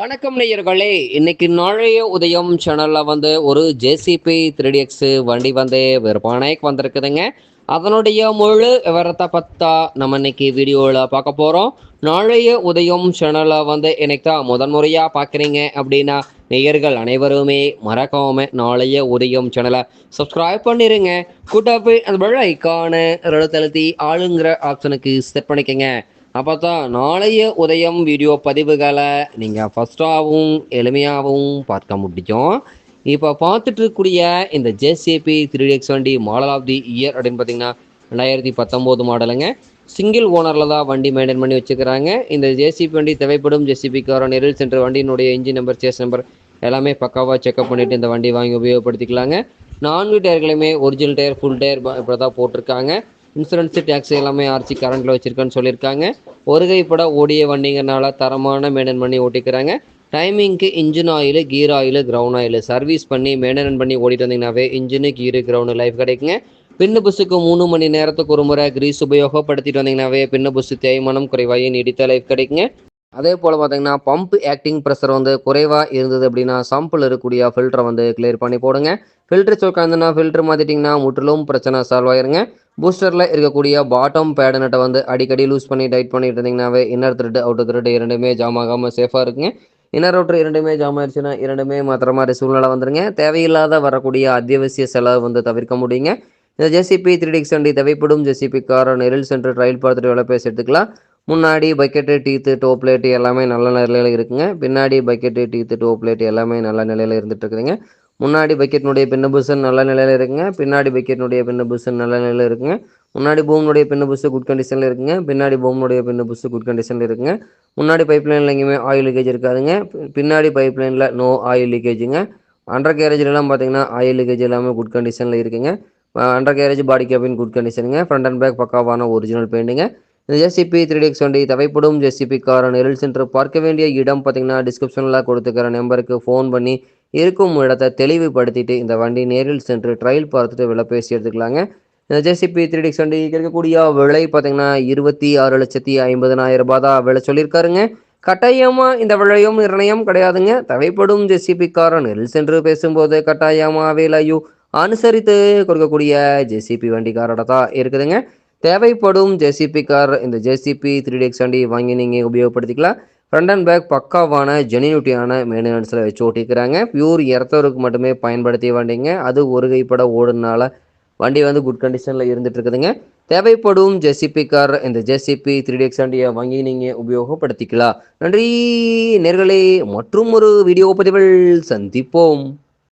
வணக்கம் நேயர்களே. இன்னைக்கு நாளைய உதயம் சேனல்ல வந்து ஒரு ஜேசிபி த்ரீ எக்ஸ் வண்டி வந்து விற்பனைக்கு வந்திருக்குதுங்க. அதனுடைய முழு விவரத்தை பத்தா நம்ம இன்னைக்கு வீடியோவில் பார்க்க போகிறோம் நாளைய உதயம் சேனலை வந்து இன்னைக்கு தான் முதன்முறையாக பார்க்குறீங்க அப்படின்னா நேயர்கள் அனைவருமே மறக்காம நாளைய உதயம் சேனலை சப்ஸ்கிரைப் பண்ணிருங்க. கூட்டாப்பி அந்த பெல் ஐக்கான எழுத்தழுத்தி ஆளுங்கிற ஆப்ஷனுக்கு செட் பண்ணிக்கங்க. அப்போ தான் நாளைய உதயம் வீடியோ பதிவுகளை நீங்கள் ஃபஸ்ட்டாகவும் எளிமையாகவும் பார்க்க முடியும். இப்போ பார்த்துட்டு இருக்கக்கூடிய இந்த ஜேசிபி த்ரீ எக்ஸ் வண்டி மாடல் ஆஃப் தி இயர் அப்படின்னு பார்த்தீங்கன்னா ரெண்டாயிரத்தி பத்தொம்போது மாடலுங்க சிங்கிள் ஓனரில் தான் வண்டி மெயின்டைன் பண்ணி வச்சுக்கிறாங்க. இந்த ஜேசிபி வண்டி தேவைப்படும். ஜேசிபி கார நெரில் சென்ற வண்டியினுடைய இன்ஜின் நம்பர் சேஸ் நம்பர் எல்லாமே பக்காவாக செக்அப் பண்ணிவிட்டு இந்த வண்டி வாங்கி உபயோகப்படுத்திக்கலாங்க. நான்கு டயர்களுமே ஒரிஜினல் டயர் ஃபுல் டயர் இப்படி தான் போட்டிருக்காங்க. இன்சூரன்ஸு டேக்ஸ் எல்லாமே ஆர்சி கரண்ட்டில் வச்சுருக்கேன்னு சொல்லியிருக்காங்க. ஒருகைப்பட ஓடிய வண்டிங்கனால தரமான மெயின்டைன் பண்ணி ஓட்டிக்கிறாங்க. டைமிங்க்கு engine oil gear oil ground oil service பண்ணி மெயின்டைன் பண்ணி ஓடிட்டு வந்தீங்கன்னாவே இன்ஜினு கீரு கிரவுண்டு லைஃப் கிடைக்குங்க. பின்னு புஸுக்கு மூணு மணி நேரத்துக்கு ஒரு முறை கிரீஸ் உபயோகப்படுத்திட்டு வந்தீங்கன்னாவே பின்னு புஸ் தேய்மானம் குறைவாகி நீடித்த லைஃப் கிடைக்குங்க. அதே போல் பார்த்தீங்கன்னா பம்ப் ஆக்டிங் ப்ரெஷர் வந்து குறைவாக இருந்தது அப்படின்னா சம்பில் இருக்கக்கூடிய ஃபில்டரை வந்து கிளியர் பண்ணி போடுங்க. ஃபில்டர் சொக்காந்துன்னா ஃபில்டர் மாற்றிட்டிங்கன்னா முற்றிலும் பிரச்சனை சால்வ் ஆயிருங்க. பூஸ்டரில் இருக்கக்கூடிய பாட்டம் பேடு நட்டை வந்து அடிக்கடி லூஸ் பண்ணி டைட் பண்ணிட்டு இருந்தீங்கன்னாவே இன்னர் த்ரெட் அவுட்டர் த்ரெட் இரண்டுமே ஜாம் ஆகாமல் சேஃபாக இருக்குங்க. இன்னர் அவுட்டர் இரண்டுமே ஜாம் ஆயிடுச்சுன்னா இரண்டுமே மாத்திர மாதிரி சூழ்நிலை வந்துருங்க. தேவையில்லாத வரக்கூடிய அத்தியாவசிய செலவு வந்து தவிர்க்க முடியுங்க. இந்த ஜெசிபி த்ரீ டிக்ஸ் வண்டி தேவைப்படும். ஜெசிபி கார் நெரில் சென்டர் ட்ரையல் பார்த்துட்டு வேலை பேசி எடுத்துக்கலாம் முன்னாடி பக்கெட்டு டீத்து டோ பிளேட்டு எல்லாமே நல்ல நிலையில் இருக்குங்க. பின்னாடி பக்கெட்டு டீத்து டோ பிளேட்டு எல்லாமே நல்ல நிலையில் இருந்துட்டு இருக்குதுங்க. முன்னாடி பக்கெட்னுடைய பின்னு நல்ல நிலையில் இருக்குங்க. பின்னாடி பக்கெட்னுடைய பின்னு நல்ல நிலையில் இருக்குங்க. முன்னாடி பூம்னுடைய பின்ன புஷு குட் கண்டிஷனில் இருக்குங்க. பின்னாடி பூம்னுடைய பின்ன புஷு குட் கண்டிஷனில் இருக்குங்க. முன்னாடி பைப் லைனில் எங்கேயுமே ஆயில் லீக்கேஜ் இருக்காதுங்க. பின்னாடி பைப் லைனில் நோ ஆயில் லீக்கேஜுங்க அண்டர் கேரேஜ்லாம் பார்த்தீங்கன்னா ஆயில் லீக்கேஜ் எல்லாமே குட் கண்டிஷனில் இருக்குங்க. Under carriage body cabin good கண்டிஷனுங்க front and back பக்காவான ஒரிஜினல் பெயிண்டிங்க இந்த ஜெசிபி த்ரீ எக்ஸ் வண்டி தேவைப்படும் ஜெசிபி கார் நெரில் சென்டர் பார்க்க வேண்டிய இடம் பார்த்தீங்கன்னா டிஸ்கிரிப்ஷனில் கொடுத்துக்கிற நம்பருக்கு ஃபோன் பண்ணி இருக்கும் இடத்தை தெளிவுபடுத்திட்டு இந்த வண்டி நேரில் சென்று ட்ரையல் பார்த்துட்டு விலை பேசி எடுத்துக்கலாங்க. இந்த ஜேசிபி த்ரீ டிக்ஸ் வண்டி இருக்கக்கூடிய விலை பார்த்தீங்கன்னா இருபத்தி ஆறு லட்சத்தி ஐம்பதனாயிரம் ரூபாய் தான் விலை சொல்லியிருக்காருங்க. கட்டாயமாக இந்த விலையும் நிர்ணயம் கிடையாதுங்க. தேவைப்படும் ஜெசிபி காரன் நேரில் சென்று பேசும்போது கட்டாயமாக விலையும் அனுசரித்து கொடுக்கக்கூடிய ஜேசிபி வண்டிக்காரோட தான் இருக்குதுங்க. தேவைப்படும் ஜேசிபி கார் இந்த ஜேசிபி த்ரீ டிஎக்ஸ் வண்டி வாங்கி நீங்கள் உபயோகப்படுத்திக்கலாம். ஃப்ரண்ட் அண்ட் பேக் பக்காவான ஜெனியூட்டியான மெயின்டெனன்ஸில் வச்சு ஓட்டிக்கிறாங்க பியூர் இரத்தவருக்கு மட்டுமே பயன்படுத்திய வண்டிங்க. அது ஒரு கைப்பட ஓடுனால வண்டி வந்து குட் கண்டிஷனில் இருந்துட்டு இருக்குதுங்க தேவைப்படும் ஜெசிபி கார் இந்த ஜெசிபி த்ரீ டிஎக்ஸ் வண்டியை வாங்கி நீங்கள் உபயோகப்படுத்திக்கலாம். நன்றி நேர்களே. மற்றும் ஒரு வீடியோ பதிவில் சந்திப்போம்.